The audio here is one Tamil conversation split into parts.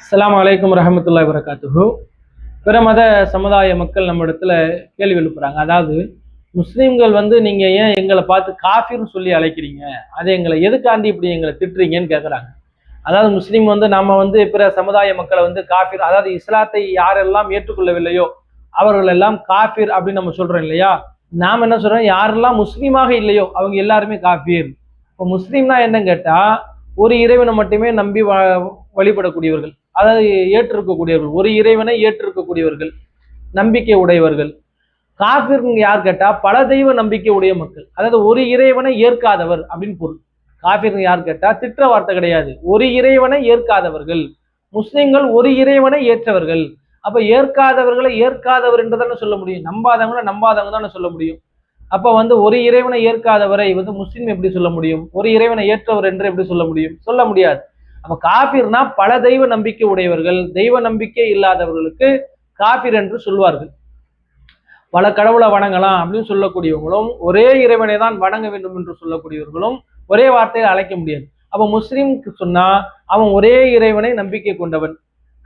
அஸ்லாம் வலைக்கம் ரஹமத்துல்லாஹி வரகாத்துஹு பிற மத சமுதாய மக்கள் நம்ம இடத்துல கேள்வி எழுப்புறாங்க. அதாவது முஸ்லீம்கள் வந்து நீங்க ஏன் எங்களை பார்த்து காஃபிர்னு சொல்லி அழைக்கிறீங்க? அதை எங்களை எதுக்காண்டி இப்படி எங்களை திட்டுறீங்கன்னு கேட்குறாங்க அதாவது முஸ்லீம் வந்து நம்ம வந்து பிற சமுதாய மக்களை வந்து காஃபிர் அதாவது இஸ்லாத்தை யாரெல்லாம் ஏற்றுக்கொள்ளவில்லையோ அவர்கள் எல்லாம் காஃபிர் அப்படின்னு நம்ம சொல்றோம் இல்லையா? நாம் என்ன சொல்றோம்? யாரெல்லாம் முஸ்லீமாக இல்லையோ அவங்க எல்லாருமே காஃபீர். இப்போ முஸ்லீம்னா என்னன்னு கேட்டா ஒரு இறைவனை மட்டுமே நம்பி வ- வழிபடக்கூடியவர்கள். அதாவது ஏற்றிருக்கக்கூடியவர்கள். ஒரு இறைவனை ஏற்றிருக்கக்கூடியவர்கள் நம்பிக்கை உடையவர்கள். காஃபிர்ங்க யார் கேட்டால் பல தெய்வ நம்பிக்கை உடைய மக்கள். அதாவது ஒரு இறைவனை ஏற்காதவர் அப்படின்னு பொருள். காஃபிர்ங்க யார் கேட்டால் திட்ட வார்த்தை கிடையாது. ஒரு இறைவனை ஏற்காதவர்கள். முஸ்லிம்கள் ஒரு இறைவனை ஏற்றவர்கள். அப்போ ஏற்காதவர்களை ஏற்காதவர் என்று தானே சொல்ல முடியும். நம்பாதவங்களை நம்பாதவங்க தானே சொல்ல முடியும். அப்போ வந்து ஒரு இறைவனை ஏற்காதவரை வந்து முஸ்லீம் எப்படி சொல்ல முடியும்? ஒரு இறைவனை ஏற்றவர் என்று எப்படி சொல்ல முடியும்? சொல்ல முடியாது. அப்ப காபிர்னா பல தெய்வ நம்பிக்கை உடையவர்கள் தெய்வ நம்பிக்கை இல்லாதவர்களுக்கு காபிர் என்று சொல்வார்கள். பல கடவுளை வணங்கலாம் அப்படின்னு சொல்லக்கூடியவங்களும் ஒரே இறைவனை தான் வணங்க வேண்டும் என்று சொல்லக்கூடியவர்களும் ஒரே வார்த்தையில் அழைக்க முடியாது. அப்ப முஸ்லீம்க்கு சொன்னா அவன் ஒரே இறைவனை நம்பிக்கை கொண்டவன்.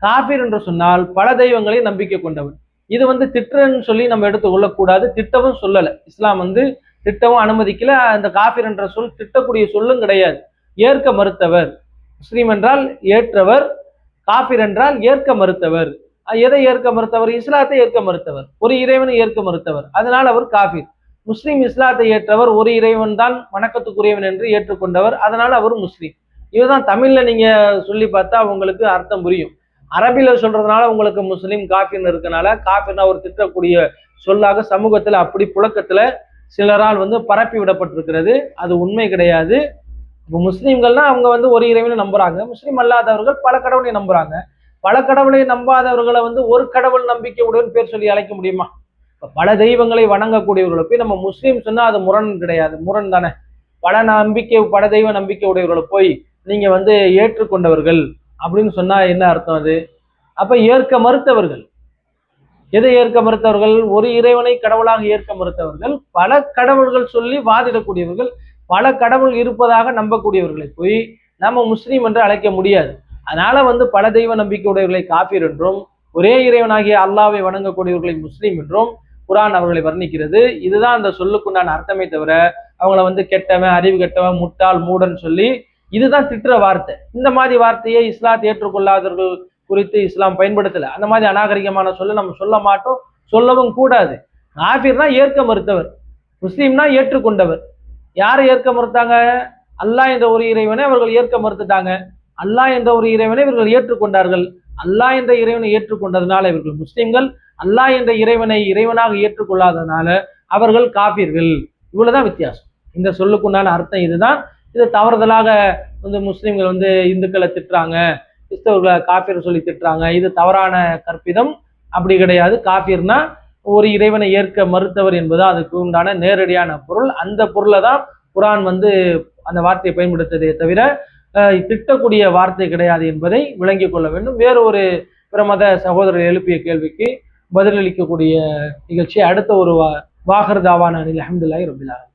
காபிர் என்று சொன்னால் பல தெய்வங்களை நம்பிக்கை கொண்டவன். இது வந்து திட்டன்னு சொல்லி நம்ம எடுத்துக் கொள்ளக்கூடாது திட்டவும் சொல்லலை. இஸ்லாம் வந்து திட்டவும் அனுமதிக்கல அந்த காபிர் என்ற சொல் திட்டக்கூடிய சொல்லும் கிடையாது. ஏற்க மறுத்தவர். முஸ்லீம் என்றால் ஏற்றவர் காபிர் என்றால் ஏற்க மறுத்தவர். எதை ஏற்க மறுத்தவர்? இஸ்லாத்தை ஏற்க மறுத்தவர். ஒரு இறைவனை ஏற்க மறுத்தவர். அதனால் அவர் காபிர். முஸ்லீம் இஸ்லாத்தை ஏற்றவர் ஒரு இறைவன் தான் வணக்கத்துக்குரியவன் என்று ஏற்றுக்கொண்டவர். அதனால் அவர் முஸ்லீம். இதுதான் தமிழில் நீங்கள் சொல்லி பார்த்தா உங்களுக்கு அர்த்தம் புரியும். அரபியில் சொல்றதுனால உங்களுக்கு முஸ்லீம் காஃபின்னு இருக்கனால காஃபின்னா ஒரு திட்டக்கூடிய சொல்லாக சமூகத்தில் அப்படி புழக்கத்தில் சிலரால் வந்து பரப்பி விடப்பட்டிருக்கிறது. அது உண்மை கிடையாது. இப்போ முஸ்லீம்கள்னா அவங்க வந்து ஒரு இறைவனை நம்புறாங்க. முஸ்லீம் அல்லாதவர்கள் பல கடவுளை நம்புறாங்க. பல கடவுளை நம்பாதவர்களை வந்து ஒரு கடவுள் நம்பிக்கை உடன் பேர் சொல்லி அழைக்க முடியுமா? இப்போ பல தெய்வங்களை வணங்கக்கூடியவர்களை போய் நம்ம முஸ்லீம் சொன்னால் அது முரண் கிடையாது. முரண் தானே. பல நம்பிக்கை பல தெய்வ நம்பிக்கை உடையவர்களை போய் நீங்கள் வந்து ஏற்றுக்கொண்டவர்கள் அப்படின்னு சொன்னால் என்ன அர்த்தம் அது? அப்போ ஏற்க மறுத்தவர்கள். எதை ஏற்க மறுத்தவர்கள்? ஒரு இறைவனை கடவுளாக ஏற்க மறுத்தவர்கள். பல கடவுள்கள் சொல்லி வாதிடக்கூடியவர்கள் பல கடவுள் இருப்பதாக நம்பக்கூடியவர்களை போய் நம்ம முஸ்லீம் என்று அழைக்க முடியாது. அதனால வந்து பல தெய்வ நம்பிக்கை உடையவர்களை என்றும் ஒரே இறைவனாகிய அல்லாவை வணங்கக்கூடியவர்களை முஸ்லீம் என்றும் குரான் அவர்களை வர்ணிக்கிறது. இதுதான் அந்த சொல்லுக்குண்டான அர்த்தமே தவிர அவங்கள வந்து கெட்டவன் அறிவு கெட்டவன் முட்டாள் மூடன் சொல்லி இதுதான் திட்டுற வார்த்தை. இந்த மாதிரி வார்த்தையை இஸ்லாத்தை ஏற்றுக்கொள்ளாதவர்கள் குறித்து இஸ்லாம் பயன்படுத்தலை. அந்த மாதிரி அநாகரிகமான சொல்ல நம்ம சொல்ல மாட்டோம் சொல்லவும் கூடாது. காபீர்னா ஏற்க மறுத்தவர் முஸ்லீம்னா ஏற்றுக்கொண்டவர். யாரை ஏற்க மறுத்தாங்க? அல்லாஹ் என்ற ஒரு இறைவனை அவர்கள் ஏற்க மறுத்துட்டாங்க. அல்லாஹ் என்ற ஒரு இறைவனை இவர்கள் ஏற்றுக்கொண்டார்கள். அல்லாஹ் என்ற இறைவனை ஏற்றுக்கொண்டதுனால இவர்கள் முஸ்லிம்கள். அல்லாஹ் என்ற இறைவனை இறைவனாக ஏற்றுக்கொள்ளாததுனால அவர்கள் காஃபிர்கள் இவ்வளவுதான் வித்தியாசம். இந்த சொல்லுக்குண்டான அர்த்தம் இதுதான். இது தவறுதலாக வந்து முஸ்லிம்கள் வந்து இந்துக்களை திட்டுறாங்க. கிறிஸ்தவர்களை காஃபிர் சொல்லி திட்டுறாங்க. இது தவறான கற்பிதம். அப்படி கிடையாது. காஃபிர்னா ஒரு இறைவனை ஏற்க மறுத்தவர் என்பது அதுக்கு உண்டான நேரடியான பொருள். அந்த பொருளை தான் குரான் வந்து அந்த வார்த்தையை பயன்படுத்ததே தவிர திட்டக்கூடிய வார்த்தை கிடையாது என்பதை விளங்கிக் கொள்ள வேண்டும். வேறு ஒரு பிரமத சகோதரர் எழுப்பிய கேள்விக்கு பதிலளிக்கக்கூடிய நிகழ்ச்சி அடுத்த ஒரு வா வாகர் தாவான அனில் அஹமதுல்லாஹி ரபிலாகும்